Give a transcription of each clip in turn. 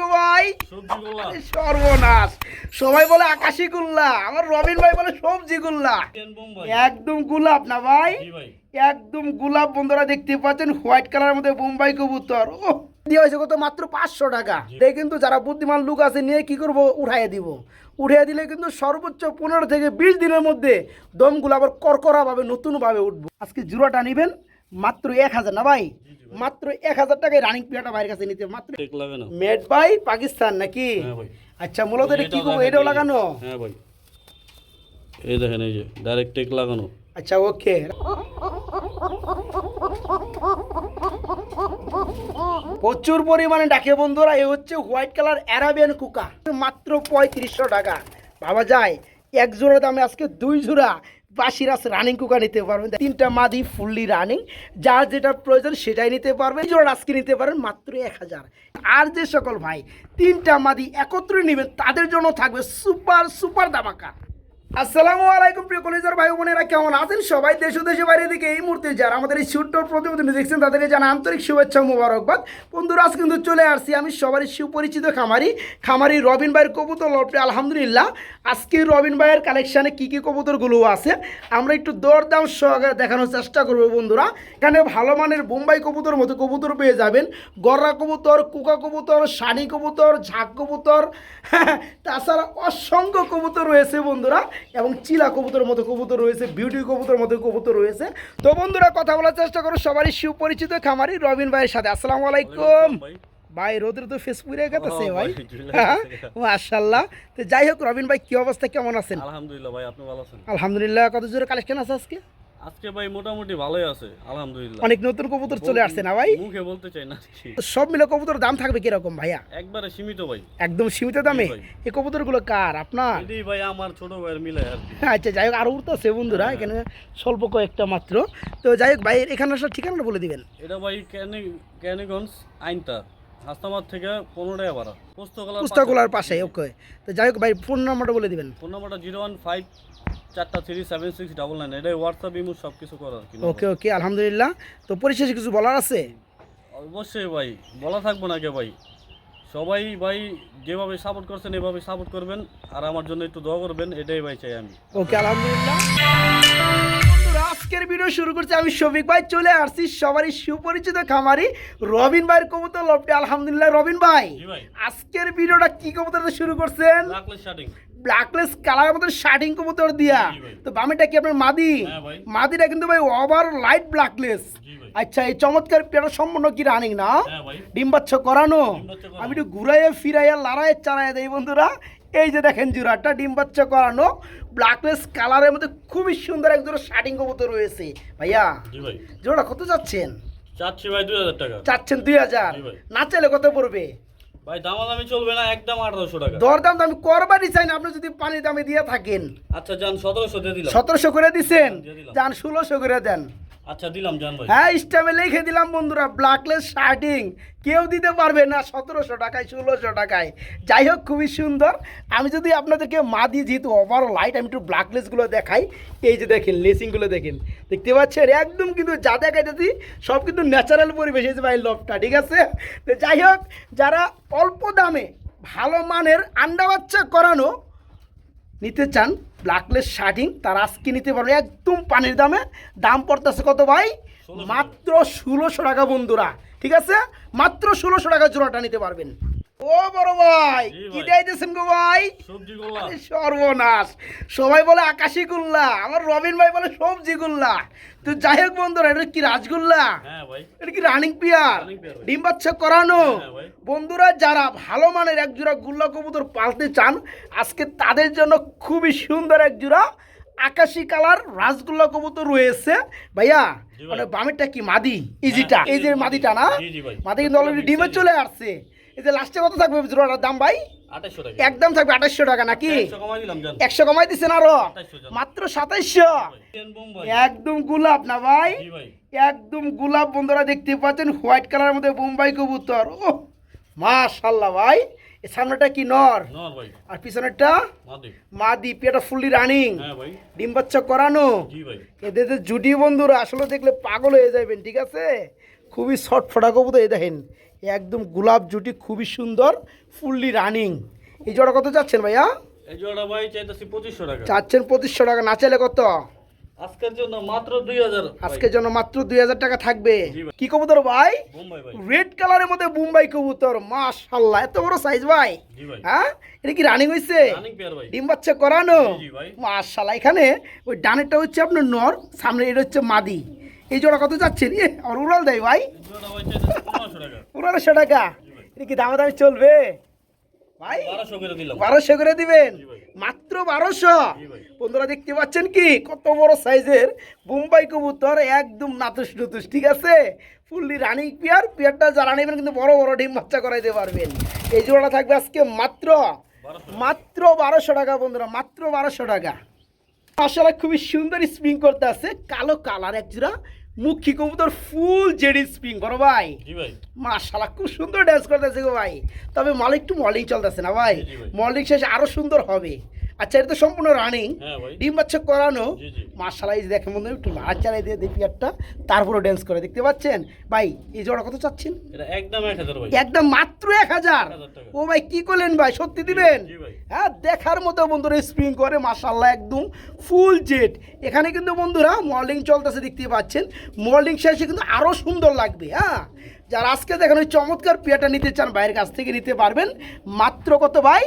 গো ভাই? সর্বনাশ। সবাই বলে আকাশি গুল্লা আমার রবিন ভাই বলে সবজি গুল্লা। একদম গোলাপ না ভাই? একদম গোলাপ বন্ধুরা দেখতে পাচ্ছেন হোয়াইট কালারের মধ্যে বোম্বাই কবুতর। ও দিয়ে হয়েছে কত? মাত্র পাঁচশো টাকা। এই কিন্তু যারা বুদ্ধিমান লোক আছে নিয়ে কি করব? উঠাইয়ে দিব। উঠিয়ে দিলে কিন্তু সর্বোচ্চ পনেরো থেকে বিশ দিনের মধ্যে দমগুলো আবার করকরাভাবে নতুনভাবে উঠবো। আজকে জুড়াটা নেবেন মাত্র এক হাজার না ভাই? মাত্র এক হাজার টাকায় রানিং পিয়াটা ভাইয়ের কাছে নিতে মাত্র মেড বাই পাকিস্তান নাকি? হ্যাঁ আচ্ছা মূলত এটা কি করব? এটাও লাগানো? হ্যাঁ ভাই। এই দেখেন এই যে ডাইরেক্ট টেক লাগানো। আচ্ছা ওকে প্রচুর পরিমাণে ডাকে বন্ধুরা এ হচ্ছে হোয়াইট কালার অ্যারাবিয়ান কুকা। মাত্র পঁয়ত্রিশশো টাকা। ভাবা যায় এক জোড়া দামে আজকে দুই জোড়া বাসিরাস রানিং কুকার নিতে পারবেন। তিনটা মাদি ফুললি রানিং যার যেটা প্রয়োজন সেটাই নিতে পারবেন। জোড়া আজকে নিতে পারেন মাত্র এক হাজার। আর যে সকল ভাই, তিনটা মাদি একত্রে নেবেন, তাদের জন্য থাকবে সুপার সুপার দামাকা আসসালামু আলাইকুম প্রিয় কলেজের ভাই বোনেরা, কেমন আছেন? সবাই দেশ দেশে বাইরে থেকে এই মুহূর্তে যারা আমাদের এই ছোট্ট প্রতিবেদন দেখছেন, তাদেরকে জানা আন্তরিক শুভেচ্ছা মুবারকবাদ। বন্ধুরা, আজ কিন্তু চলে আসছি আমি সবারই সুপরিচিত খামারি খামারি রবিন ভাইয়ের কবুতর লপটে আলহামদুলিল্লাহ। আজকে রবিন ভাইয়ের কালেকশানে কী কী কবুতরগুলো আছে, আমরা একটু দরদাম সহকারে দেখানোর চেষ্টা করব বন্ধুরা। এখানে ভালো মানের বোম্বাই কবুতর মতো কবুতর পেয়ে যাবেন। গররা কবুতর, কুকা কবুতর শানি কবুতর, ঝাঁক কবুতর, তাছাড়া অসংখ্য কবুতর রয়েছে বন্ধুরা। এবং চিলা কবুতরের মতো কবুতর রয়েছে বিউটি কবুতরের মতো কবুতর রয়েছে। তো বন্ধুরা কথা বলার চেষ্টা করো সবারই সুপরিচিত খামারি রবিন ভাইয়ের সাথে। আসসালামু আলাইকুম। ভাই। রোদের তো ফেস পুড়ে গেছে ভাই। মাশাল্লাহ তো যাই হোক রবিন ভাই কি অবস্থা কেমন আছেন? আলহামদুলিল্লাহ ভাই আপনি ভালো আছেন? আলহামদুলিল্লাহ কত জোরে কালেকশন আছে আজকে? আজকে ভাই মোটামুটি ভালোই আছে আলহামদুলিল্লাহ। অনেক নতুন কবুতর চলে আসছে না ভাই? মুখে বলতে চাই না সব মিলে কবুতর দাম থাকবে কীরকম ভাইয়া? একবারে সীমিত ভাই। একদম সীমিত দামে। এই কবুতরগুলো কার? আপনার? এটাই ভাই আমার ছোট ভাইয়ের মিলে আর আচ্ছা যাই হোক আরও উঠতেছে বন্ধুরা হ্যাঁ। এখানে স্বল্প কয়েকটা মাত্র। তো যাই হোক ভাই এখানে আসার ঠিকানাটা বলে দিবেন। এটা ভাই ক্যানি ক্যানিগঞ্জ আইনটা হাসনাবাদ থেকে পনেরো টাকা ভাড়া। পুস্তকালার পুস্তকগুলোর পাশে ওকে। তো যাই হোক ভাই ফোন নাম্বারটা বলে দিবেন। ফোন নাম্বারটা জিরো ওয়ান ফাইভ চারটা three seven six double nine এটাই হোয়াটসঅ্যাপ ইমো সব কিছু করার ওকে ওকে আলহামদুলিল্লাহ। তো পরিশেষে কিছু বলার আছে? অবশ্যই ভাই বলা থাকব না কে ভাই। সবাই ভাই যেভাবে সাপোর্ট করছেন এভাবে সাপোর্ট করবেন। আর আমার জন্য একটু দোয়া করবেন এটাই ভাই চাই আমি। ওকে আলহামদুলিল্লাহ। আজকের ভিডিও শুরু করছি আমি শফিক ভাই। চলে আসছি সবারই সুপরিচিত খামারি রবিন ভাইয়ের কবুতর লপটে। আলহামদুলিল্লাহ রবিন ভাই। আজকের ভিডিওটা কি কবুতর শুরু করছেন? ব্ল্যাকলেস কালার মতো শার্টিং কবুতর দিয়া। তো বামেটা কি আপনার মাদি? হ্যাঁ মাদিটা কিন্তু ভাই ওভার লাইট ব্ল্যাকলেস আচ্ছা এই চমৎকার পেয়ারা সম্পূর্ণ কি রানিং না? হ্যাঁ ভাই। ডিম বাচ্চা করানো। আমি একটু ঘুরাইয়া ফিরাইয়া লড়াইয়ে চালাইয়া দেই বন্ধুরা। এই যে দেখেন জুরাটা ডিম বাচ্চা করানো। ব্ল্যাকলেস কালারের মধ্যে খুবই সুন্দর এক জোড়া শার্টিং কবুতর রয়েছে। ভাইয়া জোড়া কত যাচ্ছেন চাচ্ছি ভাই দুই হাজার টাকা। চাচ্ছেন দুই হাজার। না চাইলে কত পড়বে? ভাই দামাদামি চলবে না একদম আঠারোশো টাকা। দরদাম তো আমি করবারই চাই না আপনি যদি পানির দামে দিয়ে থাকেন। আচ্ছা যান সতেরোশো দিয়ে দিলাম। সতেরোশো করে দিচ্ছেন যান ষোলোশো করে দেন। আচ্ছা দিলাম যান ভাই। হ্যাঁ স্টামে লিখে দিলাম বন্ধুরা ব্ল্যাকলেস শার্টিং কেউ দিতে পারবে না সতেরোশো টাকায়, ষোলোশো টাকায়। যাই হোক, খুবই সুন্দর। আমি যদি আপনাদেরকে মা দিয়ে যেহেতু ওভার লাইট আমি একটু ব্ল্যাকলেসগুলো দেখাই। এই যে দেখেন লেসিংগুলো দেখেন। দেখতে পাচ্ছেন? একদম কিন্তু যা দেখাইতেছি সব কিন্তু ন্যাচারাল পরিবেশ। এই যে ভাই লবটা ঠিক আছে? তো যাই হোক, যারা অল্প দামে ভালো মানের আন্ডা বাচ্চা করানো নিতে চান ব্ল্যাকলেস শার্টিং তার আজকে নিতে পারবে একদম পানির দামে। দাম পড়তেছে কত ভাই? মাত্র ষোলোশো টাকা বন্ধুরা ঠিক আছে? মাত্র ষোলোশো টাকা জোড়াটা নিতে পারবেন। ও বড় ভাই কি ভাই। গো ভাই? সর্বনাশ। সবাই বলে আকাশি গুল্লা আমার রবিন ভাই বলে সবজি গুল্লা। তো যাই হোক বন্ধুরা এটা কি রাজগুল্লা হ্যাঁ এটা কি রানিং পিয়ার? ডিম বাচ্চা করানো? হ্যাঁ বন্ধুরা যারা ভালো মানের এক জোড়া গুল্লা কবুতর পালতে চান আজকে তাদের জন্য খুবই সুন্দর এক জোড়া আকাশি কালার রাসগোল্লা কবুতর রয়েছে। ভাইয়া মানে বামেরটা কি মাদি? ইজিটা হ্যাঁ, এই যে মাদিটা। না? মাদি কিন্তু অলরেডি ডিমে চলে আসছে। এই যে লাস্টে কত থাকবে জোড়াটার দাম ভাই? একদম থাকবে আঠাশশো টাকা নাকি? একশো কমাই দিচ্ছেন আরও? মাত্র সাতাইশশো? একদম গোলাপ না ভাই? একদম গোলাপ বন্ধুরা দেখতে পাচ্ছেন হোয়াইট কালারের মধ্যে বোম্বাই কবুতর। ও মাশাল্লাহ ভাই। এ সামনেটা কি নর? আর পিছনেরটা? মাদি। পেটা ফুললি রানিং ডিম বাচ্চা করানো। এদের যে জুটি বন্ধুরা আসলে দেখলে পাগল হয়ে যাবেন ঠিক আছে? খুবই শর্ট ফোটা কবুতর এই দেখেন। একদম গোলাপ জুটি খুবই সুন্দর ফুললি রানিং। এই জোড়া কত যাচ্ছেন ভাইয়া? এই জোড়া ভাই চাইতেছি পঁচিশশো টাকা। চাচ্ছেন পঁচিশশো টাকা না চাইলে কত? আজকের জন্য মাত্র দুই হাজার। আজকের জন্য মাত্র দুই হাজার টাকা থাকবে। কি কবুতর ভাই? ভাই। রেড কালারের মধ্যে মুম্বাই কবুতর মাশাল্লাহ এত বড় সাইজ ভাই। হ্যাঁ? এটা কি রানিং হয়েছে ডিম বাচ্চা করানো? মাশাল্লাহ এখানে ওই ডানেরটা হচ্ছে আপনার নর সামনে এটা হচ্ছে মাদি। এই জোড়া কত যাচ্ছেন এ আর উড়াল দেয় ভাই। পনেরোশো টাকা। এটা কি দামে দামে চলবে? ভাই বারোশো করে দিবেন? মাত্র বারোশো? বন্ধুরা দেখতে পাচ্ছেন কি? কত বড় সাইজের বোম্বাই কবুতর একদম নাতুস নুতুস ঠিক আছে? Fully running pair. পেয়ারটা যারা নেবেন কিন্তু বড় বড় ডিম বাচ্চা করাইতে পারবেন। এই জোড়াটা থাকবে আজকে মাত্র মাত্র বারোশো টাকা বন্ধুরা মাত্র বারোশো টাকা। আসলে খুবই সুন্দর স্প্রিং করতে আছে। কালো কালার এক জোড়া। মুখী কবুতর ফুল জেডি স্প্রিং করো ভাই। মাসালা মাশাল্লাহ খুব সুন্দর ড্যান্স করতেছে গো ভাই। তবে মল একটু মলিং চলতেছে না ভাই? মলিং শেষে আরও সুন্দর হবে। আচ্ছা এটা তো সম্পূর্ণ রানিং। হ্যাঁ ভাই। ডিম বাচ্চা করানো। যে দেখেন বন্ধু একটু লাল চালাই দিয়ে দিই পিয়ারটা তারপরে ড্যান্স করে দেখতে পাচ্ছেন? ভাই এই জোড়া কত চাচ্ছেন? এটা একদম একদম মাত্র এক হাজার। 1000 ও ভাই কি করলেন ভাই? সত্যি দিবেন? হ্যাঁ দেখার মতো বন্ধুরা স্প্রিং করে মাশাল্লাহ একদম ফুল জেট এখানে কিন্তু বন্ধুরা মর্নিং চলতেছে দেখতে পাচ্ছেন। মর্নিং শেষে কিন্তু আরও সুন্দর লাগবে হ্যাঁ? যারা আজকে দেখেন ওই চমৎকার পেয়াটা নিতে চান বাইরের কাছ থেকে নিতে পারবেন। মাত্র কত ভাই?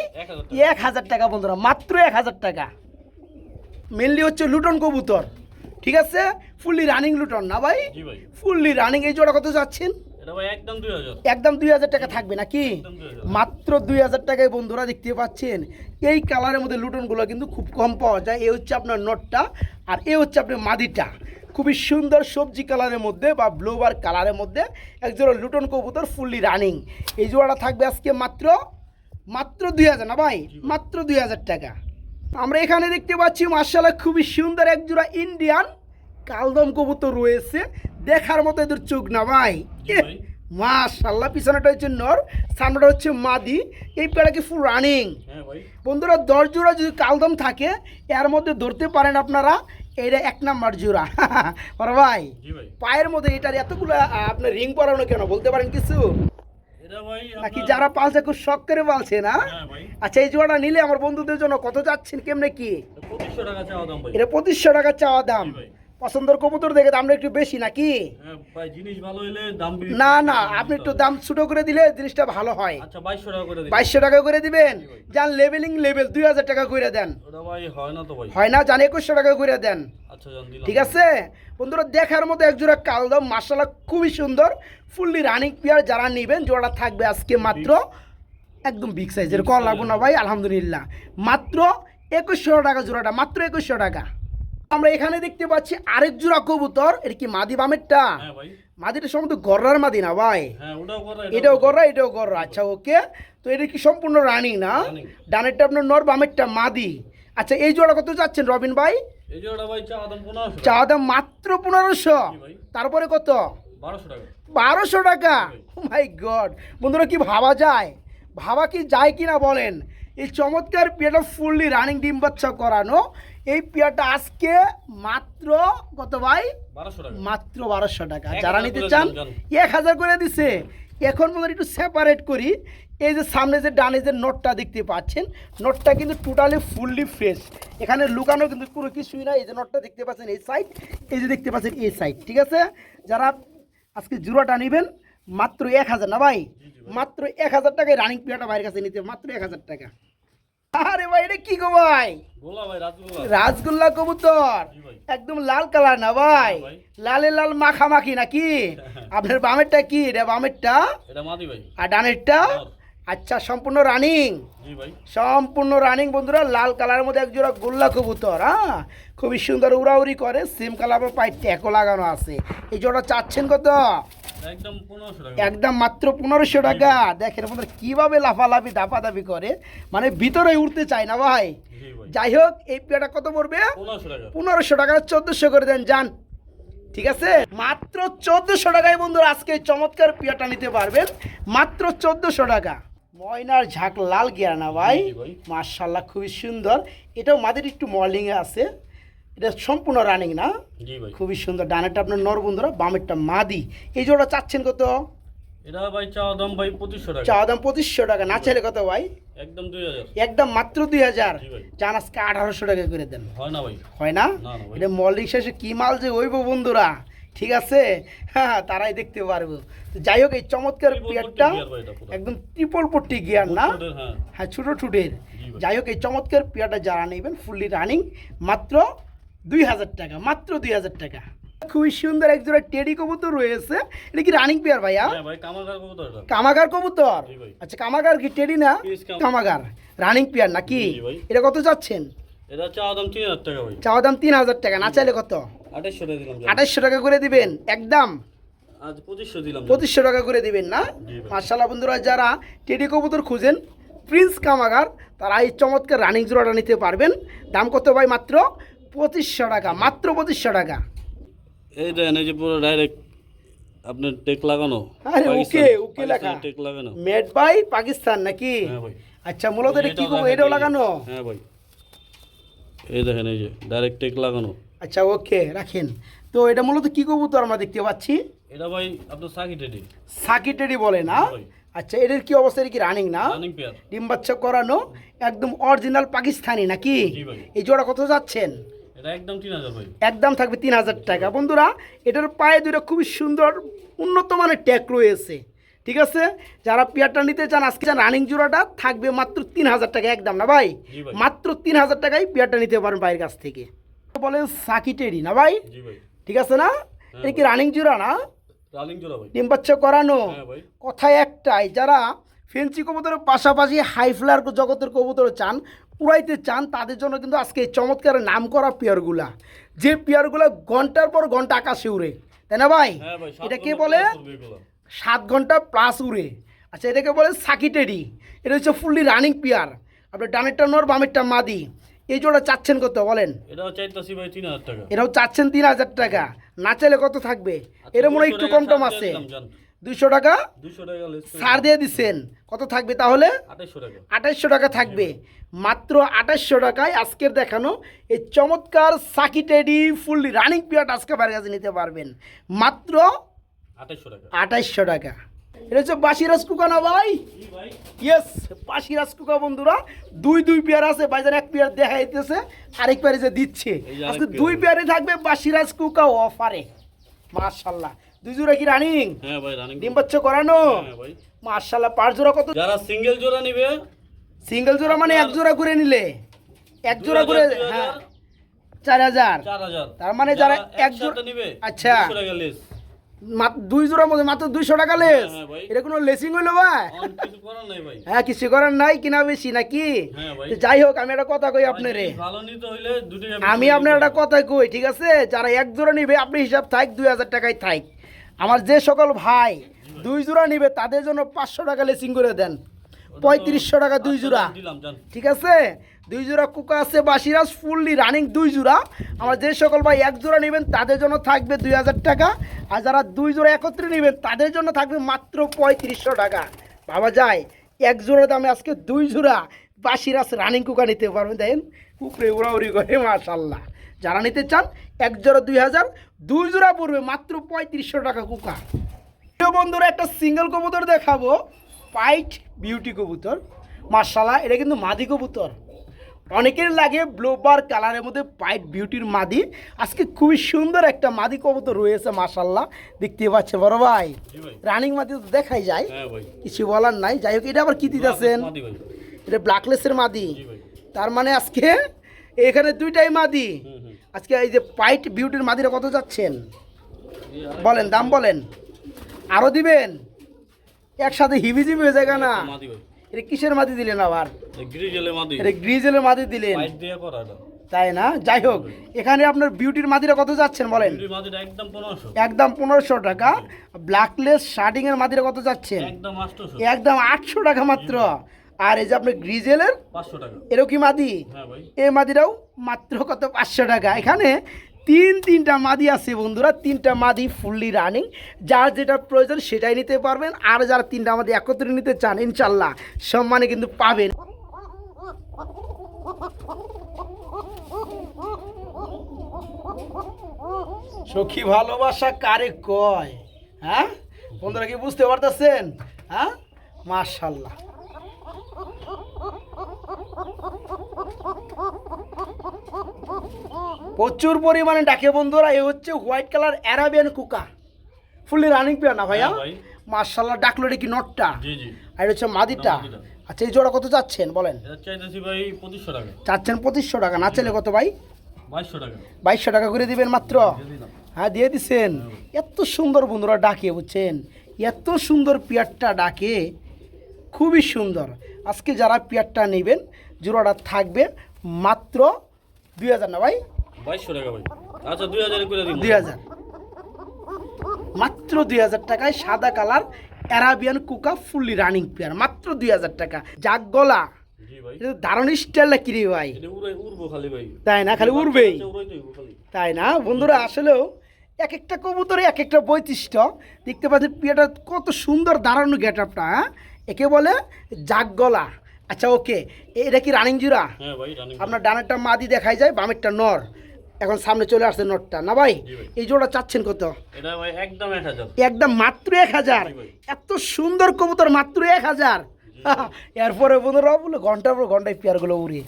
এক হাজার টাকা। বন্ধুরা মাত্র এক হাজার টাকা। মেনলি হচ্ছে লুটন কবুতর ঠিক আছে? ফুললি রানিং লুটন না ভাই? ফুললি রানিং এই জোড়া কত যাচ্ছেন? একদম দুই হাজার। টাকা থাকবে নাকি? মাত্র দুই হাজার টাকায় বন্ধুরা দেখতে পাচ্ছেন এই কালারের মধ্যে লুটনগুলো কিন্তু খুব কম পাওয়া যায়। এ হচ্ছে আপনার নটটা আর এ হচ্ছে আপনার মাদিটা। খুবই সুন্দর সবজি কালারের মধ্যে বা ব্লোবার কালারের মধ্যে একজোড়া লুটন কবুতর ফুললি রানিং এই জোড়াটা থাকবে আজকে মাত্র মাত্র দুই হাজার না ভাই? মাত্র দুই হাজার টাকা। আমরা এখানে দেখতে পাচ্ছি মার্শাল্লাহ খুবই সুন্দর একজোড়া ইন্ডিয়ান কালদম কবুতর রয়েছে। দেখার মতো এদের চোখ না ভাই। মাশাল্লাহ পিছনেটা হচ্ছে নর সামনেটা হচ্ছে মাদি। এই পেড়া কি ফুল রানিং হ্যাঁ বন্ধুরা দশ জোড়া যদি কালদম থাকে এর মধ্যে ধরতে পারেন আপনারা। এটা এক নাম্বার জোড়া। আর ভাই পায়ের মধ্যে এটার এতগুলো আপনার রিং পরানো কেন? বলতে পারেন কিছু? নাকি যারা পালছে খুব শখ করে পালছে না? হ্যাঁ আচ্ছা এই জোড়াটা নিলে আমার বন্ধুদের জন্য কত যাচ্ছেন কেমনে কি? পঁচিশশো টাকা চাওয়া দাম এটা পঁচিশশো টাকা চাওয়া দাম। পছন্দের কবুতর দেখে দামটা একটু বেশি নাকি? হ্যাঁ না না আপনি একটু দাম ছোটো করে দিলে জিনিসটা ভালো হয়। আচ্ছা বাইশশো টাকা করে দিবেন? যান লেভেলিং লেভেল দুই হাজার টাকা করে দেন। হয় না যান একুশশো টাকা করে দেন। আচ্ছা ঠিক আছে? বন্ধুরা দেখার মতো একজোড়া কালদম মাসালা খুবই সুন্দর। ফুললি রানিং পেয়ার যারা নেবেন জোড়া থাকবে আজকে মাত্র একদম বিগ সাইজের কল লাগবো না ভাই আলহামদুলিল্লাহ। মাত্র একুশশো টাকা জোড়াটা মাত্র একুশশো টাকা। আমরা এখানে দেখতে পাচ্ছি আরেক জোড়া কবুতর। এটা কি মাদি বামেরটা? হ্যাঁ ভাই। মাদিটা সম্ভবত গররার মাদি না ভাই? হ্যাঁ এটাও গররা। এটাও গররা। আচ্ছা ওকে। তো এটা কি সম্পূর্ণ রানিং না। ডানেরটা আপনার নর বামেরটা মাদি। আচ্ছা এই জোড়া কত যাচ্ছেন রবিন ভাই? চা দাম মাত্র পনেরোশো। তারপরে কত? বারোশো টাকা। মাই গড বন্ধুরা কি ভাবা যায়? ভাবা কি যায় কি না বলেন? এই চমৎকার পেয়ারটা ফুললি রানিং ডিম বাচ্চা করানো। এই পেয়ারটা আজকে মাত্র কত ভাই? মাত্র বারোশো টাকা। যারা নিতে চান এক হাজার করে দিছে। এখন মনে একটু সেপারেট করি। এই যে সামনে যে ডানে যে নোটটা দেখতে পাচ্ছেন নোটটা কিন্তু টোটালি ফুললি ফ্রেশ এখানে লুকানো কিন্তু পুরো কিছুই না এই যে নোটটা দেখতে পাচ্ছেন এই সাইড এই যে দেখতে পাচ্ছেন এই সাইড ঠিক আছে? যারা আজকে জুড়াটা নেবেন মাত্র এক হাজার না ভাই? মাত্র এক হাজার টাকায় রানিং পিয়াটা বাইরের কাছে নিতে মাত্র এক হাজার টাকা। আরে ভাই এটা কি গো ভাই? গোলা রাজগোল্লা কবুতর। একদম লাল কালার না ভাই? হ্যাঁ লালে লাল মাখামাখি নাকি? আপনার বামেরটা কি? এটা বামেরটা? আর ডানেরটা? আচ্ছা সম্পূর্ণ রানিং? সম্পূর্ণ রানিং বন্ধুরা লাল কালারের মধ্যে একজোড়া গোল্লা কবুতর হ্যাঁ? খুবই সুন্দর উড়াউড়ি করে সিম কালার পায়ে ট্যাকও লাগানো আছে। এই জোড়া চাচ্ছেন কত? একদম মাত্র পনেরোশো টাকা। দেখেন বন্ধুরা কীভাবে লাফালাফি দাপাদাপি করে মানে ভিতরে উঠতে চায় না ভাই। যাই হোক এই পেয়াটা কত পড়বে? পনেরোশো টাকা। চোদ্দোশো করে দেন যান। ঠিক আছে? মাত্র চোদ্দোশো টাকায় বন্ধুরা আজকে চমৎকার পিয়াটা নিতে পারবেন। মাত্র চোদ্দোশো টাকা। ময়নার ঝাঁক লাল গিয়ার না ভাই। মার্শাল্লাহ খুবই সুন্দর। এটাও মাদের একটু মর্নিংয়ে আছে। এটা সম্পূর্ণ রানিং না। খুবই সুন্দর। ডানেরটা আপনার নর বন্ধুরা বামেরটা মাদি। এই জোড়া চাচ্ছেন কত? এটা ভাই চাওয়া দাম ভাই পঁচিশশো টাকা। চাওয়া দাম পঁচিশশো টাকা। না চাইলে কত ভাই? একদম দুই হাজার। একদম মাত্র দুই হাজার। জি চান আজকে আঠারোশো টাকা করে দেন। হয় না ভাই। হয়। এটা মল্লিক শেষে কি মাল যে হইব বন্ধুরা? ঠিক আছে? হ্যাঁ তারাই দেখতে পারব। তো যাই হোক এই চমৎকার পুরো। একদম ট্রিপল পট্টি গিয়ার না? হ্যাঁ। হ্যাঁ ছোটো ছুটের যাই হোক এই চমৎকার পিয়ারটা যারা নেবেন ফুললি রানিং মাত্র দুই হাজার টাকা মাত্র দুই হাজার টাকা। খুবই সুন্দর এক জোড়া টেডি কবুতর রয়েছে। এটা কি রানিং পেয়ার ভাইয়া? হ্যাঁ কামাগার কবুতর আচ্ছা কামাগার কি টেডি না কামাগার? রানিং পেয়ার নাকি। এটা কত চাচ্ছেন? এটা চাওয়া দাম তিন হাজার টাকা না চাইলে কত? আঠাশশো টাকা করে দিবেন একদম? পঁচিশশো টাকা করে দিবেন না? মার্শাল্লাহ বন্ধুরা যারা টেডি কবুতর খুঁজেন প্রিন্স কামাগার তারা এই চমৎকার রানিং জোড়াটা নিতে পারবেন। দাম কত ভাই মাত্র? পঁচিশশো টাকা মাত্র পঁচিশশো টাকা। এই এই যে পুরো ডাইরেক্ট আপনার টেক লাগানো? আরে ওকে, ওকে লেখা। টেক লাগানো। মেড বাই পাকিস্তান নাকি? হ্যাঁ ভাই। আচ্ছা মূলত এটা কি করব এটাও লাগানো? হ্যাঁ ভাই। এই দেখেন এই যে ডাইরেক্ট টেক লাগানো। আচ্ছা ওকে রাখেন। তো এটা মূলত কি কবুতর আমরা দেখতে পাচ্ছি? এটা ভাই আপনার সাকি টেডি। সাকিটেডি বলে না? আচ্ছা এটার কি অবস্থা? কি রানিং না? ডিম বাচ্চা করানো একদম অরিজিনাল পাকিস্তানি নাকি? এই জোড়া কত যাচ্ছেন? এটা একদম ভাই। থাকবে তিন হাজার টাকা। বন্ধুরা এটার পায়ে দুটো খুবই সুন্দর উন্নত মানের ট্যাগ রয়েছে। ঠিক আছে? যারা পেয়ারটা নিতে চান আজকে রানিং জোড়াটা থাকবে মাত্র তিন হাজার টাকা একদম না ভাই? মাত্র তিন হাজার টাকায় পেয়ারটা নিতে পারেন ভাইয়ের কাছ থেকে। বলে সাকিটেরি না ভাই? ঠিক আছে না? এটা কি রানিং জোড়া না? ডিম বাচ্চা করানো? হ্যাঁ কথা একটাই যারা ফেন্সি কবুতরের পাশাপাশি হাই ফ্লার জগতের কবুতর চান উড়াইতে চান তাদের জন্য কিন্তু আজকে এই চমৎকার নাম করা পেয়ারগুলা। যে পেয়ারগুলো ঘণ্টার পর ঘণ্টা আকাশে উড়ে। তাই না ভাই? হ্যাঁ এটা কে বলে। সাত ঘণ্টা প্লাস উড়ে। আচ্ছা এটাকে বলে সাকিটেডি এটা হচ্ছে ফুললি রানিং পেয়ার। আপনার ডানেরটা নর বামেরটা মাদি। এই জোড়া চাচ্ছেন কত বলেন? এটাও চাইতাছি ভাই তিন হাজার টাকা। এটাও চাচ্ছেন তিন হাজার টাকা। না চাইলে কত থাকবে? এটা মনে হয় একটু কম টম আছে। দুইশো টাকা? ছাড় দিয়ে দিচ্ছেন কত থাকবে তাহলে? আঠাইশশো টাকা। থাকবে। মাত্র আঠাইশশো টাকায় আজকের দেখানো এই চমৎকার সাকি টেডি ফুললি রানিং পিরিয়ড আজকে বাইরের কাছে নিতে পারবেন। মাত্র আঠাইশশো টাকা। এটা হচ্ছে বাসিরাজ কুকা না ভাই? ইয়েস বাসিরাজ কুকা বন্ধুরা দুই দুই পেয়ার আছে বাইজান এক পেয়ার দেখা যাইতেছে আরেক পেয়ারে যে দিচ্ছে। আজকে দুই পেয়ারে থাকবে বাসিরাজ কুকা অফারে মার্শাল্লাহ দুই জোড়া কি রানিং হ্যাঁ ভাই রানিং ডিম বাচ্চা করানো? হ্যাঁ ভাই। মার্শাল্লাহ পাঁচ জোড়া কত? যারা সিঙ্গেল জোড়া নিবে সিঙ্গেল জোড়া মানে এক jora করে নিলে। এক জোড়া করে হ্যাঁ। চার হাজার। তার মানে যারা এক জোড়া- নিবে আচ্ছা। দুই জোড়ার মধ্যে মাত্র দুইশো টাকা লেস হ্যাঁ এটা কোনো লেসিং হইল ভাই? অন কিছু করার নাই ভাই। হ্যাঁ কিছু করার নাই কিনা বেশি নাকি? হ্যাঁ যাই হোক আমি একটা কথা কই আপনারে। আমি আপনার একটা কথা কই ঠিক আছে? যারা এক জোড়া নিবে আপনি হিসাব থাক দুই হাজার টাকায় থাক। আমার যে সকল ভাই দুই জোড়া নিবে, তাদের জন্য পাঁচশো টাকা লেসিং করে দেন। পঁয়ত্রিশশো টাকা দুই জোড়া। ঠিক আছে? দুই জোড়া কুকা আছে, বাসিরাজ, ফুললি, রানিং দুই জোড়া। আমার যে সকল ভাই এক জোড়া নেবেন, তাদের জন্য থাকবে দুই হাজার টাকা। আর যারা দুই জোড়া একত্রে নেবেন, তাদের জন্য থাকবে মাত্র পঁয়ত্রিশশো টাকা। ভাবা যায়, এক জোড়া দামে আজকে দুই জোড়া বাসিরাজ রানিং কুকা নিতে পারবেন দেখেন উপরে উড়াউড়ি করে মাশাল্লাহ যারা নিতে চান এক জোড়া দুই হাজার দুই জোড়া পড়বে মাত্র পঁয়ত্রিশশো টাকা কুকা। প্রিয় বন্ধুরা একটা সিঙ্গেল কবুতর দেখাবো পাইট বিউটি কবুতর। মার্শাল্লাহ এটা কিন্তু মাদি কবুতর। অনেকের লাগে ব্লোবার কালারের মধ্যে পাইট বিউটির মাদি। আজকে খুবই সুন্দর একটা মাদি কবুতর রয়েছে মার্শাল্লাহ দেখতে পাচ্ছে বড় ভাই। রানিং মাদি তো দেখাই যায়। হ্যাঁ কিছু বলার নাই। যাই হোক এটা আবার কি দিতেছেন? এটা ব্ল্যাকলেসের মাদি। তার মানে আজকে এখানে দুইটাই মাদি। আজকে এই যে পাইট বিউটির মাদিরা কত যাচ্ছেন? বলেন দাম বলেন। আরও দিবেন? একসাথে হিবিজিবি হয়ে যায় না এটা কিসের মাদি দিলেন আবার? এটা গ্রিজেলের মাদি। দিলেন। তাই না? যাই হোক এখানে আপনার বিউটির মাদিরা কত যাচ্ছেন বলেন? একদম পনেরোশো। টাকা। ব্ল্যাকলেস শার্টিং এর মাদিরা কত যাচ্ছেন? একদম আটশো টাকা মাত্র। আর এই যে আপনার গ্রিজেলের পাঁচশো টাকা। এরও কি মাদি? হ্যাঁ ভাই। এই মাদিরাও মাত্র কত? পাঁচশো টাকা। এখানে তিন তিনটা মাদি আছে বন্ধুরা। তিনটা মাদি ফুললি রানিং যার যেটা প্রয়োজন সেটাই নিতে পারবেন। আর যারা তিনটা মাদি একত্রে নিতে চান ইনশাল্লাহ সম্মানে কিন্তু পাবেন। সখী ভালোবাসা কারে কয়? হ্যাঁ? বন্ধুরা কি বুঝতে পারতেছেন? হ্যাঁ? মার্শাল্লাহ প্রচুর পরিমাণে ডাকে বন্ধুরা এই হচ্ছে হোয়াইট কালার অ্যারাবিয়ান কুকা ফুললি রানিং পেয়ার না ভাইয়া। হ্যাঁ মার্শাল্লাহ ডাকলো এটা কি নটটা আর এটা হচ্ছে মাদিটা। আচ্ছা এই জোড়া কত চাচ্ছেন বলেন? চাচ্ছেন পঁচিশশো টাকা না চাইলে কত ভাই? বাইশশো টাকা। করে দিবেন মাত্র? হ্যাঁ দিয়ে দিছেন। এত সুন্দর বন্ধুরা ডাকে বুঝছেন? এত সুন্দর পিয়ারটা ডাকে। খুবই সুন্দর। আজকে যারা পিয়ারটা নেবেন জোড়াটা থাকবে মাত্র দুই হাজার না ভাই? বাইশশো টাকা ভাই। আচ্ছা দুই হাজার দুই হাজার। মাত্র দুই হাজার টাকায় সাদা কালার অ্যারাবিয়ান কুকা ফুললি রানিং পেয়ার। মাত্র দুই হাজার টাকা। জাগ গলা। দারুণ স্টাইলটা কিরে ভাই? উড়বো তাই না? খালি উড়বেই। খালি। তাই না? বন্ধুরা আসলেও এক একটা কবুতরে এক একটা বৈশিষ্ট্য। দেখতে পাচ্ছেন পিয়াটা কত সুন্দর দাঁড়ানো গেট আপটা হ্যাঁ? একে বলে জাগগলা। আচ্ছা ওকে। এটা কি রানিং জুরা হ্যাঁ আপনার ডানেরটা মাদি দেখাই যায় বামেরটা নর। এখন সামনে চলে আসছে নটটা না ভাই এই জোড়া চাচ্ছেন কত? একদম মাত্র এক হাজার? এত সুন্দর কবুতর মাত্র এক হাজার? এরপরে বন্ধুরা বলে ঘণ্টার পর ঘন্টায় পেয়ারগুলো উড়ে।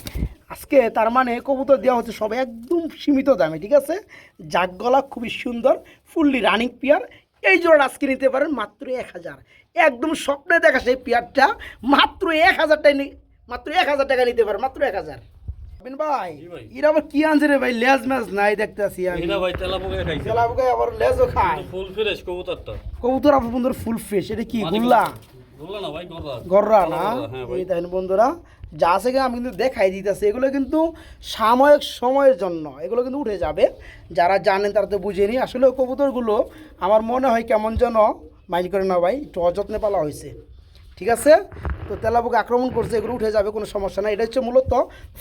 আজকে তার মানে কবুতর দেওয়া হচ্ছে সব একদম সীমিত দামে ঠিক আছে? জাগ গলা খুবই সুন্দর ফুললি রানিং পেয়ার। এই জোড়া আজকে নিতে পারেন মাত্র এক হাজার। একদম স্বপ্নে দেখা সেই পেয়ারটা। মাত্র এক হাজারটাই নি- মাত্র এক হাজার টাকা নিতে পারেন মাত্র এক হাজার। বিন ভাই এরা আবার কি আনছে রে ভাই? লেজ ম্যাচ নাই দেখতে আমি। এটা ভাই তেলা খাইছে। জেলাবুকে আবার লেজও খায়। ফুল ফ্রেশ কবুতরটা। কবুতর আপনার বন্ধুর ফুল ফ্রেশ। এটা কি মাদি গুল্লা? না ভাই গররা। গররা না? এই দেখেন বন্ধুরা যা আছে আমি কিন্তু দেখাই দিতেছি। এগুলো কিন্তু সাময়িক সময়ের জন্য এগুলো কিন্তু উঠে যাবে। যারা জানেন তারা তো বুঝেনি। আসলে ওই কবুতরগুলো আমার মনে হয় কেমন যেন মাইন্ড করে না ভাই একটু অযত্নে পালা হয়েছে। ঠিক আছে? তো তেলাবুকে আক্রমণ করছে এগুলো উঠে যাবে কোনো সমস্যা নাই। এটা হচ্ছে মূলত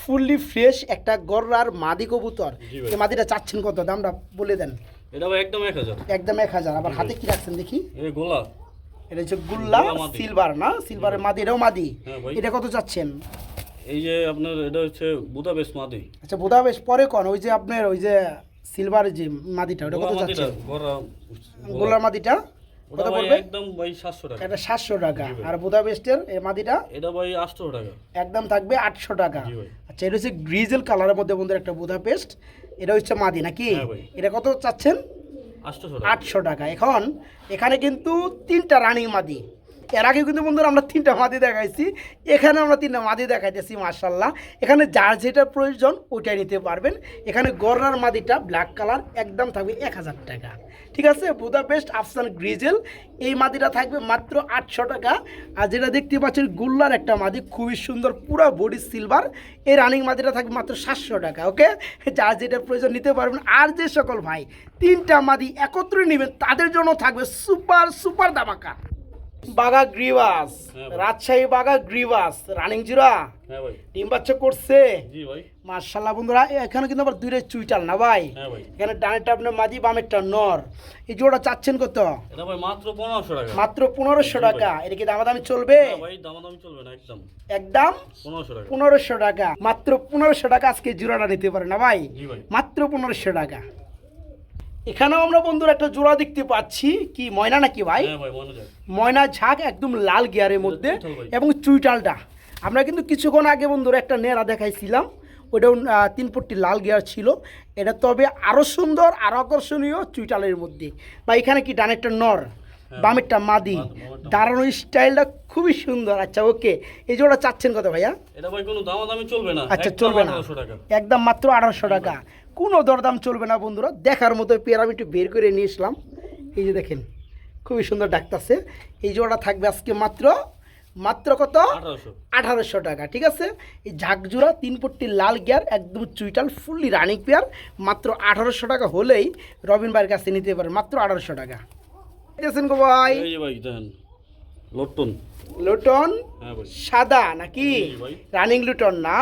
ফুললি ফ্রেশ একটা গররার মাদি কবুতর। এই মাদিটা চাচ্ছেন কত? দামটা বলে দেন। এটা একদম এক হাজার। একদম এক হাজার। আবার হাতে কি রাখছেন দেখি? গোলা। এটা হচ্ছে গুল্লা সিলভার না? সিলভারের মাদি এটাও মাদি। হ্যাঁ এটা কত চাচ্ছেন? এই যে আপনার এটা হচ্ছে বুদাপেস্ট মাদি। আচ্ছা বোধা বেশ পরে কোন? ওই যে আপনার ওই যে সিলভার যে মাদিটা ওটা কত চাচ্ছেন? গোলার মাদিটা? ওটা কত ভাই পড়বে? একদম ভাই সাতশো টাকা। এটা সাতশো টাকা। আর বোধা বেস্টের এই মাদিটা? এটা ভাই আটশো টাকা। একদম থাকবে আটশো টাকা। আচ্ছা এটা হচ্ছে গ্রিজেল কালারের মধ্যে বন্ধুর একটা বোধা পেস্ট। এটা হচ্ছে মাদি নাকি? হ্যাঁ এটা কত চাচ্ছেন? আটশো টাকা। আটশো টাকা। এখন এখানে কিন্তু তিনটা রানিং মাদি। এর আগে কিন্তু বন্ধুরা আমরা তিনটা মাদি দেখাইছি। এখানে আমরা তিনটা মাদি দেখাইতেছি মার্শাল্লাহ এখানে যার যেটা প্রয়োজন ওইটাই নিতে পারবেন। এখানে গরনার মাদিটা ব্ল্যাক কালার একদম থাকবে এক হাজার টাকা। ঠিক আছে? বুদাপেস্ট, আফসান গ্রিজেল। এই মাদিটা থাকবে মাত্র আটশো টাকা। আর যেটা দেখতে পাচ্ছেন, গুল্লার একটা মাদি, খুবই সুন্দর, পুরো বডি সিলভার। এই রানিং মাদিটা থাকবে মাত্র সাতশো টাকা, ওকে? যার যেটা প্রয়োজন নিতে পারবেন। আর যে সকল ভাই, তিনটা মাদি একত্রে নেবেন, তাদের জন্য থাকবে সুপার সুপার দামাকা বাগা গ্রিবাস হ্যাঁ রাজশাহী বাগা গ্রিবাস রানিং জিরা। হ্যাঁ ডিম বাচ্চা করছে। মার্শাল্লাহ বন্ধুরা এখানে কিন্তু আবার দুইটা চুইটাল না ভাই? হ্যাঁ এখানে ডানেরটা আপনার মাদি বামেরটা নর। এই জোড়া চাচ্ছেন কত? মাত্র পনেরোশো টাকা। মাত্র পনেরোশো টাকা। এটা কি দামাদামি চলবে? একদম। পনেরোশো টাকা। মাত্র পনেরোশো টাকা আজকে জোড়াটা নিতে পারে না ভাই। মাত্র পনেরোশো টাকা। এখানেও আমরা বন্ধুরা একটা জোড়া দেখতে পাচ্ছি। কি ময়না নাকি ভাই? হ্যাঁ ময়না ঝাঁক একদম লাল গিয়ারের মধ্যে এবং চুইটালটা। আমরা কিন্তু কিছুক্ষণ আগে বন্ধুরা একটা নেড়া দেখাইছিলাম। ওটাও তিন ফুটটি লাল গিয়ার ছিল। এটা তবে আরও সুন্দর আরও আকর্ষণীয় চুইটালের মধ্যে। বা এখানে কি ডানেরটা নর বামেরটা মাদি। দাঁড়ানো স্টাইলটা খুবই সুন্দর। আচ্ছা ওকে এই জোড়া চাচ্ছেন কত ভাইয়া? এটা ভাই কোনো দামাদামি চলবে না। আচ্ছা চলবে না। একদম মাত্র আঠারোশো টাকা। কোনো দরদাম চলবে না বন্ধুরা। দেখার মতো পেয়ার আমি একটু বের করে নিয়ে এসলাম। এই যে দেখেন খুবই সুন্দর ডাকতেছে এই জোড়াটা থাকবে আজকে মাত্র মাত্র কত? আঠারোশো। টাকা ঠিক আছে? এই ঝাঁকজোড়া তিন পট্টি লাল গিয়ার একদম চুইটাল ফুললি রানিং পেয়ার মাত্র আঠারোশো টাকা হলেই রবিন ভাইয়ের কাছে নিতে পারেন মাত্র আঠারোশো টাকা। ভাই? ভাই লটন। লুটন? হ্যাঁ সাদা নাকি? রানিং লুটন না?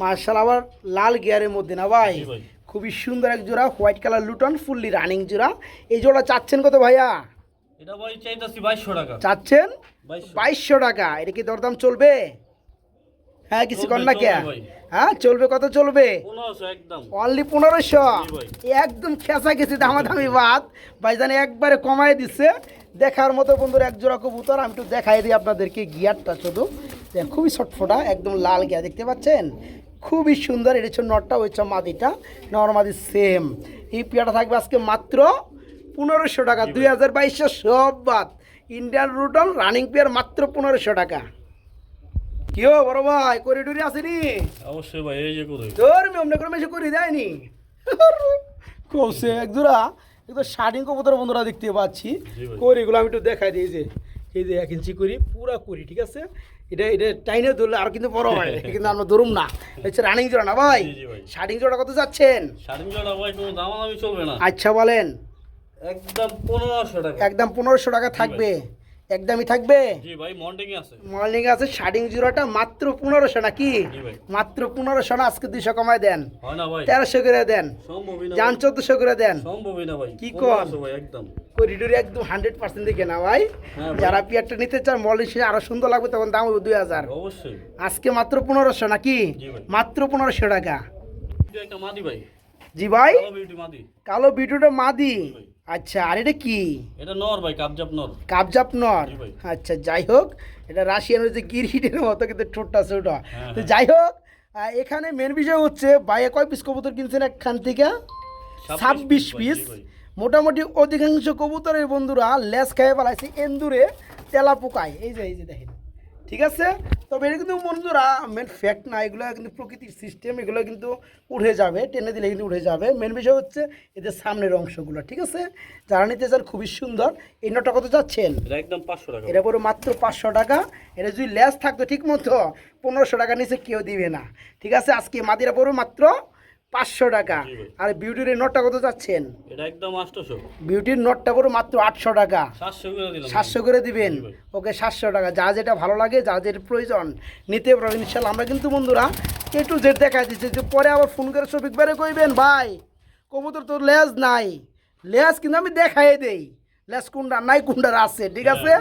মার্শাল আবার লাল গিয়ারের মধ্যে না ভাই? খুবই সুন্দর এক জোড়া white colour Luton fully running জোড়া। এই জোড়া চাচ্ছেন কত ভাইয়া? এটা ভাই চাইতাছি বাইশশো টাকা। চাচ্ছেন? বাইশশো। বাইশশো টাকা। এটা কি দরদাম চলবে? হ্যাঁ কিছু কর না কে? হ্যাঁ চলবে কত চলবে? অনলি পনেরোশো। একদম খেসা গেছে দামাদামি বাদ। ভাইজান একবারে কমায় দিচ্ছে দেখার মতো বন্ধুরা এক জোড়া কবুতর আমি একটু দেখাই দিই আপনাদেরকে গিয়ারটা শুধু। খুবই ছটফটা একদম লাল গিয়া দেখতে পাচ্ছেন? খুবই সুন্দর এটা হচ্ছে নটটা ওই হচ্ছে মাদিটা নর্মাদি সেম এই পেয়ারটা থাকবে আজকে মাত্র পনেরোশো টাকা দুই হাজার বাইশশো সব বাদ। ইন্ডিয়ান রুটন রানিং পেয়ার মাত্র পনেরোশো টাকা। কি হো বড় ভাই করিডোরি আসেনি? অবশ্যই ভাই এই যে করে তোর মেমনে করে মেশে করে দেয়নি কৌশে এক জোড়া। একদম শার্টিং কবুতর বন্ধুরা দেখতে পাচ্ছি। জি ভাই। করি এগুলো আমি একটু দেখাই দিই যে এই যে এক ইঞ্চি করি পুরা করি ঠিক আছে? এটা এটা টাইনে ধরলে আর কিন্তু বড় হয় কিন্তু আমরা ধরুম না। হচ্ছে রানিং জোড়া না ভাই? শার্টিং জোড়া কত যাচ্ছেন? শার্টিং জোড়া ভাই কোনো দামাদামি চলবে না। আচ্ছা বলেন। একদম পনেরোশো টাকা। একদম পনেরোশো টাকা থাকবে। একদমই থাকবে? জি ভাই মন্টিং আছে। মর্নিং আছে শার্টিং জোড়াটা মাত্র পনেরোশো নাকি? জি মাত্র পনেরোশো না আজকে দুইশো কমায় দেন। হয় না ভাই। তেরোশো করে দেন। সম্ভবই না যান ভাই। চোদ্দশো করে দেন। সম্ভবই না ভাই। কি? 1500 ভাই একদম। করিডোরে একদম হান্ড্রেড পার্সেন্ট দিকে না ভাই। হ্যাঁ যারা পিয়ারটা নিতে চান মলের সে আরও সুন্দর লাগবে তখন দাম হবে দুই হাজার। অবশ্যই। আজকে মাত্র পনেরোশো নাকি? জি মাত্র পনেরোশো টাকা। একটা মাদি ভাই। জি ভাই। কালো বিউটি মাদি। কালো বিটুটা মাদি। ভাই। আচ্ছা আর এটা কি? এটা নর ভাই কাবজাপ নর। কাবজাপ নর? আচ্ছা যাই হোক এটা রাশিয়ান হচ্ছে গিরহিটের মতো কিন্তু ঠোঁটটা ছোট। হ্যাঁ, তো হ্যাঁ। যাই হোক এখানে মেন বিষয় হচ্ছে বাইরে কয় পিস কবুতর কিনছেন একখান থেকে? ছাব্বিশ পিস মোটামুটি অধিকাংশ কবুতরের বন্ধুরা লেস খেয়ে ফেলাইছে এন্দুরে তেলা পোকায় এই যে এই যে দেখেন। ঠিক আছে? তবে এটা কিন্তু বন্ধুরা মেন ফ্যাক্ট না এগুলো কিন্তু প্রকৃতির সিস্টেম এগুলো কিন্তু উঠে যাবে টেনে দিলে কিন্তু উঠে যাবে। মেন বিষয় হচ্ছে এদের সামনের অংশগুলো ঠিক আছে? যারা নিতে চান খুবই সুন্দর। এই নটা কত যাচ্ছেন? একদম পাঁচশো টাকা। এটা পড়ে মাত্র পাঁচশো টাকা। এটা যদি লেস থাকতো ঠিক মতো পনেরোশো টাকা নিচে কেউ দিবে না। ঠিক আছে? আজকে মাদিরা পড়বে মাত্র পাঁচশো টাকা। আর বিউটির এই নটটা কত যাচ্ছেন এটা একদম আটশোশো। বিউটির নটটা পড়বে মাত্র আটশো টাকা। সাতশো করে করে দিবেন? ওকে সাতশো টাকা। যা যেটা ভালো লাগে যা যেটা প্রয়োজন নিতে পারবেন। ইনশাল্লাহ। আমরা কিন্তু বন্ধুরা এ টু জেড দেখা দিচ্ছি। যে পরে আবার ফোন করে সফিক বেড়ে কইবেন ভাই কবুতর তোর লেজ নাই। লেজ কিন্তু আমি দেখাই দেই। লেজ কোনটা নাই কোনটার আছে ঠিক হ্যাঁ, আছে?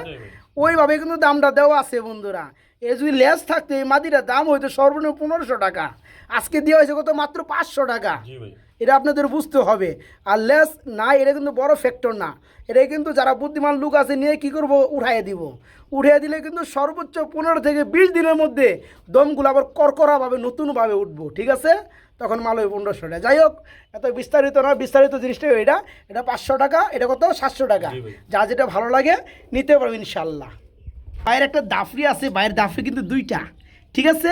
ওইভাবে কিন্তু দামটা দেওয়া আছে বন্ধুরা। এই যদি লেস থাকতো এই মাদিটার দাম হইতো সর্বনিম্ন পনেরোশো টাকা। আজকে দেওয়া হয়েছে কত? মাত্র পাঁচশো টাকা। এটা আপনাদের বুঝতে হবে। আর লেস না এটা কিন্তু বড় ফ্যাক্টর না। এটা কিন্তু যারা বুদ্ধিমান লোক আছে নিয়ে কি করব? উঠাইয়ে দিব। উঠিয়ে দিলে কিন্তু সর্বোচ্চ পনেরো থেকে বিশ দিনের মধ্যে দমগুলো আবার করকরাভাবে নতুনভাবে উঠবো। ঠিক আছে? তখন মাল হবে পনেরোশো টাকা। যাই হোক এত বিস্তারিত না বিস্তারিত জিনিসটাই এটা। এটা পাঁচশো টাকা এটা কত? সাতশো টাকা। যা যেটা ভালো লাগে নিতে পারবে ইনশাল্লাহ বাইরের একটা দাফরি আছে বাইরের দাফরি কিন্তু দুইটা ঠিক আছে?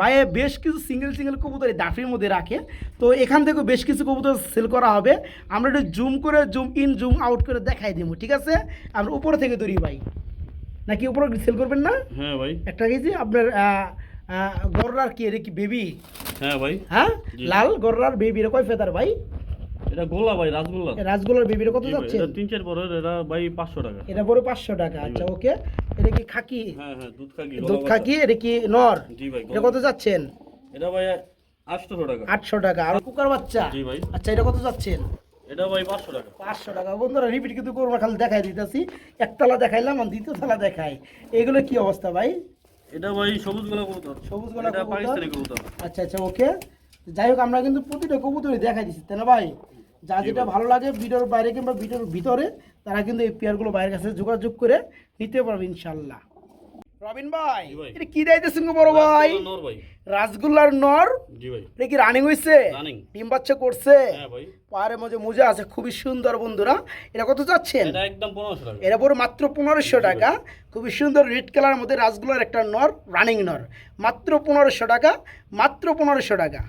বাইরে বেশ কিছু সিঙ্গেল সিঙ্গেল কবুতর এই দাফরির মধ্যে রাখে। তো এখান থেকেও বেশ কিছু কবুতর সেল করা হবে। আমরা একটু জুম করে জুম ইন জুম আউট করে দেখাই দিব ঠিক আছে? আমরা উপরে থেকে ধরি ভাই। নাকি উপরে সেল করবেন না? হ্যাঁ ভাই। একটা গেছি আপনার গররার কি এটা কি বেবি হ্যাঁ ভাই। হ্যাঁ? লাল গররার বেবি এটা কয় ফেদার ভাই? এটা গোলা ভাই রাসগোল্লা বেবিটা কত যাচ্ছে? এটা তিন চার বড় এটা ভাই পাঁচশো টাকা। এটা পরে পাঁচশো টাকা আচ্ছা ওকে। এটা কি খাকি? হ্যাঁ হ্যাঁ দুধ খাকি দুধ খাকি এটা কি নর? জি ভাই এটা কত যাচ্ছেন? এটা ভাই আটশোশো টাকা। আটশো টাকা আর কুকার বাচ্চা? জি ভাই। আচ্ছা এটা কত যাচ্ছেন? এটা ভাই পাঁচশো টাকা। পাঁচশো টাকা। বন্ধুরা রিপিট কিন্তু করব না, খালি দেখাই দিতেছি। একতলা দেখাইলাম আর দ্বিতীয় তলা দেখাই। এগুলো কি অবস্থা ভাই? এটা ভাই সবুজ গোলা কবুতর। সবুজ গলা এটা কবুতর। পাকিস্তানি কবুতর। আচ্ছা আচ্ছা ওকে। যাই হোক আমরা কিন্তু প্রতিটা কবুতরই দেখাই দিচ্ছি তাই না ভাই? যা যেটা ভালো লাগে ভিডিওর বাইরে কিংবা ভিডিওর ভিতরে তারা কিন্তু এই পেয়ারগুলো বাইরের কাছে যোগাযোগ করে নিতে পারবে ইনশাল্লাহ রবিন ভাই এটা কি দাইতেছেন গো বড় ভাই? রাসগোল্লার নর জি ভাই। এটা কি রানিং রানিং ডিম বাচ্চা করছে? হ্যাঁ ভাই। পাহাড়ের মধ্যে মোজা আছে খুবই সুন্দর বন্ধুরা। এটা কত যাচ্ছেন এটা একদম পনেরোশো টাকা। এটা পড়ে মাত্র পনেরোশো টাকা। খুবই সুন্দর রেড কালারের মধ্যে রাসগুলার একটা নর রানিং নর। মাত্র পনেরোশো টাকা মাত্র পনেরোশো টাকা।